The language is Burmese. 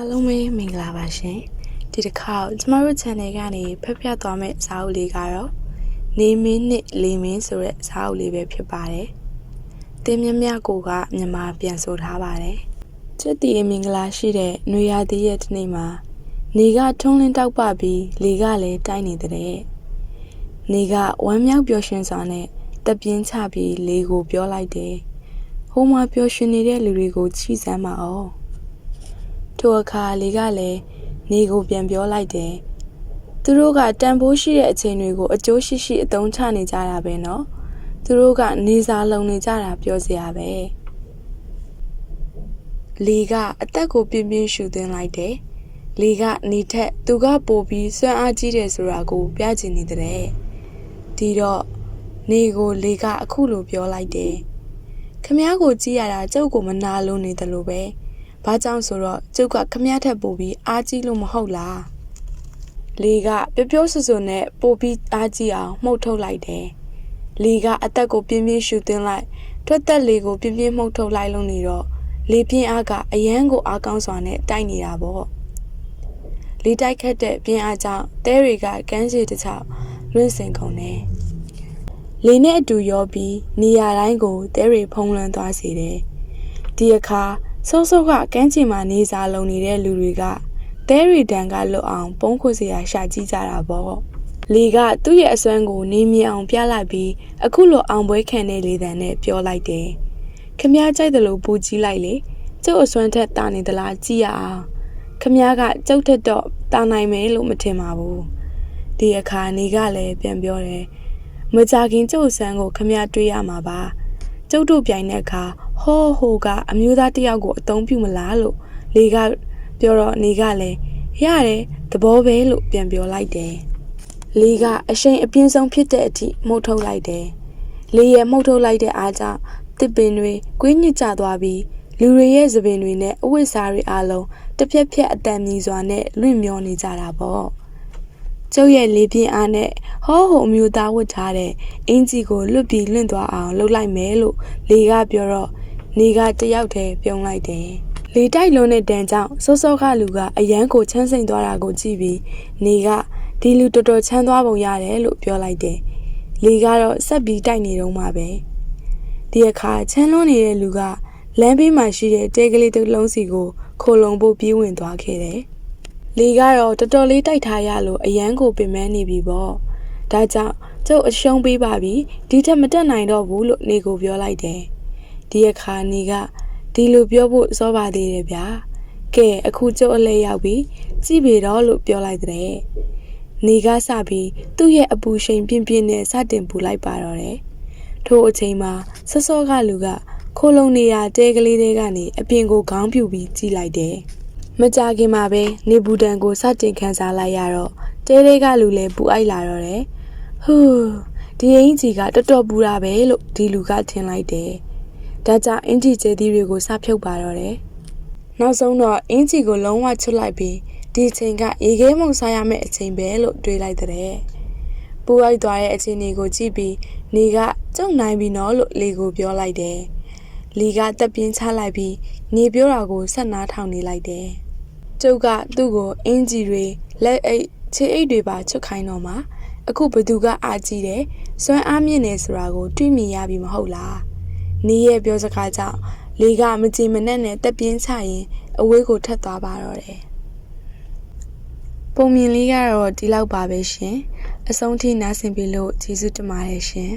အားလုံးပဲမင်္ဂလာပါရှင်ဒီတစ်ခါကျမတို့ channel ကနေဖက်ပြသွားမယ့်ဇာတ်အုပ်လေးကတော့နေမင်းနဲ့လေမင်းဆိုတဲ့ဇာတ်အုပ်လေးပဲဖြစ်ပါတယ်တင်းမြမြကိုကမြန်မာပြန်ဆိုထားပါတယ်ချစ်တီမင်္ဂလာရှိတဲ့နွေရာသီရဲ့ဒီနေ့မှာနေကထုံးလင်းတောက်ပပြီးလေကလည်းတိုက်နေတဲ့နေကဝမ်းမြောက်ပျော်ရွှင်စွာနဲ့တက်ပြင်းချပြီးလေကိုပြောလိုက်တယ်ဟိုမှာပျော်ရွှင်နေတဲ့လူတွေကိုချီးစမ်းပါအောင် ထိုအခါလေးကလည်းနေကိုပြန်ပြောလိုက်တယ်။သူတို့ကတန်ဖိုးရှိတဲ့အချိန်တွေကိုအကျိုးရှိရှိအသုံးချနေကြတာပဲနော်။သူတို့ကနေစာလုံနေကြတာပြောစရာပဲ။လီကအသက်ကိုပြင်းပြင်းရှူသွင်းလိုက်တယ်။လီကနေထက်သူကပိုပြီးစွမ်းအားကြီးတယ်ဆိုတာကိုပြချင်နေတဲ့။ဒီတော့နေကိုလီကအခုလိုပြောလိုက်တယ်။ခမ ्या ကိုကြည့်ရတာကျုပ်ကိုမနာလို့နေတယ်လို့ပဲ။ ဘာကြောင့်ဆိုတော့ကျုပ်ကခမည်းထက်ပိုပြီးအားကြီးလို့မဟုတ်လားလေကပျော်ပျော်ဆူဆူနဲ့ပိုပြီးအားကြီးအောင်မှုတ်ထုတ်လိုက်တယ်လေကအသက်ကိုပြင်းပြင်းရှူသွင်းလိုက်ထွက်သက်လေကိုပြင်းပြင်းမှုတ်ထုတ်လိုက်လို့နေတော့လေပြင်းအားကအယမ်းကိုအားကောင်းစွာနဲ့တိုက်နေတာပေါ့လေတိုက်ခတ်တဲ့ပြင်းအားကြောင့်တဲတွေကကန်းစီတစ်ချောင်းလွင့်စင်ကုန်တယ်လေနဲ့အတူရောပြီးနေရာတိုင်းကိုတဲတွေဖုံးလွှမ်းသွားစေတယ်ဒီအခါ စောစောကကန်းချင်မှာနေစာလုံနေတဲ့လူတွေကသဲရီတန်ကလွတ်အောင်ပုံးခုစရာရှာကြည့်ကြတာပေါ့လီကသူ့ရဲ့အစွမ်းကိုနေမြအောင်ပြလိုက်ပြီးအခုလိုအောင်ပွဲခံတဲ့လေတံနဲ့ပြောလိုက်တယ်ခမည်းကြိုက်တယ်လို့ပူကြီးလိုက်လေကျုပ်အစွမ်းထက်တာနေသလားကြည့်ရအောင်ခမည်းကကျုပ်ထက်တော့တာနိုင်မယ်လို့မထင်ပါဘူးဒီအခါနေကလည်းပြန်ပြောတယ်မကြခင်ကျုပ်အစွမ်းကိုခမည်းတွေးရမှာပါ ကျုပ်တို့ပြိုင်တဲ့အခါဟောဟိုကအမျိုးသားတစ်ယောက်ကိုအသုံးပြုမလားလို့လေကပြောတော့နေကလည်းရတယ်သဘောပဲလို့ပြန်ပြောလိုက်တယ်လေကအရှိန်အပြင်းဆုံးဖြစ်တဲ့အထိမှုတ်ထုတ်လိုက်တယ်လေရဲ့မှုတ်ထုတ်လိုက်တဲ့အားကြောင့်တစ်ပင်တွေကွေးညစ်ကျသွားပြီးလူတွေရဲ့သပင်တွေနဲ့အဝိစာတွေအားလုံးတစ်ဖြက်ဖြက်အတန်မြည်စွာနဲ့လွင့်မျောနေကြတာပေါ့ကျုပ်ရဲ့လေးပြင်းအားနဲ့ ဟောဟိုအမျိုးသားဝတ်ထားတဲ့အင်ဂျီကိုလွတ်ပြီးလွင့်သွားအောင်လှုပ်လိုက်မယ်လို့လေကပြောတော့နေကတယောက်တည်းပြုံးလိုက်တယ်။လေတိုက်လုံးတဲ့တန်ကြောင့်စောစောကလူကအရန်ကိုချမ်းစိန်သွားတာကိုကြည့်ပြီးနေကဒီလူတော်တော်ချမ်းသွားပုံရတယ်လို့ပြောလိုက်တယ်။လေကတော့ဆက်ပြီးတိုက်နေတော့မှပဲ။ဒီအခါချမ်းလွန်းနေတဲ့လူကလမ်းဘေးမှာရှိတဲ့တဲကလေးတစ်လုံးစီကိုခိုလုံဖို့ပြေးဝင်သွားခဲ့တယ်။လေကတော့တော်တော်လေးတိုက်ထားရလို့အရန်ကိုပင်ပန်းနေပြီပေါ့။ ဒါကြောင့်ကျုပ်အရှုံးပေးပါပြီဒီထက်မတက်နိုင်တော့ဘူးလို့နေကိုပြောလိုက်တယ်။ဒီအခါနေကဒီလိုပြောဖို့စောပါသေးတယ်ဗျာ။ကဲအခုကျုပ်အလဲရောက်ပြီကြည့်ပြီတော့လို့ပြောလိုက်တဲ့။နေကစပြီးသူ့ရဲ့အပူရှိန်ပြင်းပြင်းနဲ့စတင်ပူလိုက်ပါတော့တယ်။ထို့အချိန်မှာစောစောကလူကခိုးလုံနေရတဲကလေးတွေကနေအပြင်ကိုခေါင်းပြူပြီးကြည့်လိုက်တယ်။မကြခင်မှာပဲနေဘူးတန်ကိုစတင်ခန်းစားလိုက်ရတော့တဲတဲကလူလည်းပူအိုက်လာတော့တယ် ဟူးဒီအင်ကြီးကတော်တော်ပူတာပဲလို့ဒီလူကထင်လိုက်တယ်ဒါကြောင့်အင်ကြီးကျဲသီးတွေကိုစဖြုတ်ပါတော့တယ်နောက်ဆုံးတော့အင်ကြီးကိုလုံးဝချွတ်လိုက်ပြီးဒီအချိန်ကရေခဲမုံစားရမယ့်အချိန်ပဲလို့တွေးလိုက်တဲ့ပူအိုက်သွားတဲ့အချိန်တွေကိုကြည့်ပြီးနေကကြုံနိုင်ပြီနော်လို့လေကိုပြောလိုက်တယ်လီကတက်ပြင်းချလိုက်ပြီးနေပြောတာကိုဆက်နားထောင်နေလိုက်တယ်ကျုပ်ကသူ့ကိုအင်ဂျီတွေလက်အိတ်ခြေအိတ်တွေပါချွတ်ခိုင်းတော့မှ အခုဘသူကအာကြည့်တယ်စွမ်းအားမြင့်နေဆိုတာကိုတွေးမြင်ရပြီမဟုတ်လားနီးရဲ့ပြောစကားကြောင့်လေကမကြည်မနဲ့နဲ့တက်ပြင်းချရင်အဝေးကိုထက်သွားပါတော့တယ်ပုံမြင်လေးကတော့ဒီလောက်ပါပဲရှင်အဆုံးထိနားဆင်ပြီလို့ကျေးဇူးတင်ပါတယ်ရှင်